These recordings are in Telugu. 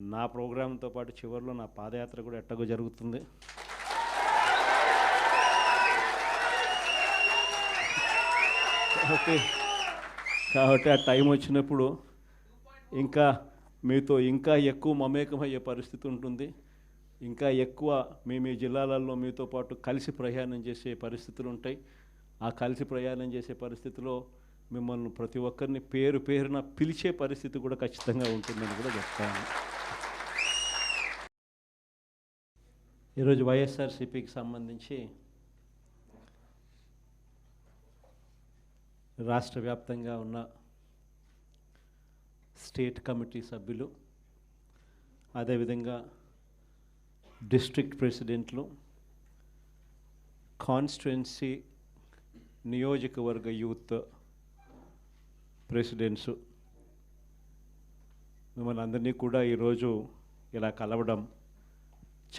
నా ప్రోగ్రాంతో పాటు చివరిలో నా పాదయాత్ర కూడా ఎట్టగో జరుగుతుంది. కాబట్టి కాబట్టి ఆ టైం వచ్చినప్పుడు ఇంకా మీతో ఇంకా ఎక్కువ మమేకమయ్యే పరిస్థితి ఉంటుంది. ఇంకా ఎక్కువ మీ మీ జిల్లాలలో మీతో పాటు కలిసి ప్రయాణం చేసే పరిస్థితులు ఉంటాయి. ఆ కలిసి ప్రయాణం చేసే పరిస్థితిలో మిమ్మల్ని ప్రతి ఒక్కరిని పేరు పేరున పిలిచే పరిస్థితి కూడా ఖచ్చితంగా ఉంటుందని కూడా చెప్తాను. ఈరోజు వైఎస్ఆర్సీపీకి సంబంధించి రాష్ట్ర వ్యాప్తంగా ఉన్న స్టేట్ కమిటీ సభ్యులు అదేవిధంగా డిస్ట్రిక్ట్ ప్రెసిడెంట్లు కాన్స్టిట్యున్సీ నియోజకవర్గ యూత్ ప్రెసిడెంట్స్ మిమ్మల్ని అందరినీ కూడా ఈరోజు ఇలా కలవడం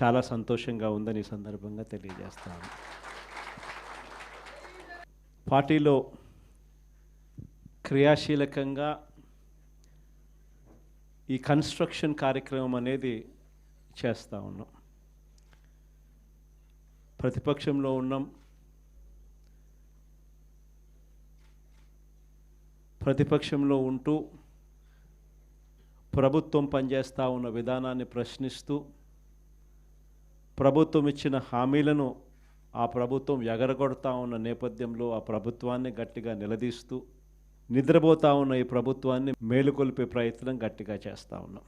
చాలా సంతోషంగా ఉందని సందర్భంగా తెలియజేస్తాను. పార్టీలో క్రియాశీలకంగా ఈ కన్స్ట్రక్షన్ కార్యక్రమం అనేది చేస్తూ ఉన్నాం. ప్రతిపక్షంలో ఉన్నాం. ప్రతిపక్షంలో ఉంటూ ప్రభుత్వం పనిచేస్తూ ఉన్న విధానాన్ని ప్రశ్నిస్తూ ప్రభుత్వం ఇచ్చిన హామీలను ఆ ప్రభుత్వం ఎగరగొడతా ఉన్న నేపథ్యంలో ఆ ప్రభుత్వాన్ని గట్టిగా నిలదీస్తూ నిద్రపోతా ఉన్న ఈ ప్రభుత్వాన్ని మేలుకొల్పే ప్రయత్నం గట్టిగా చేస్తూ ఉన్నాం.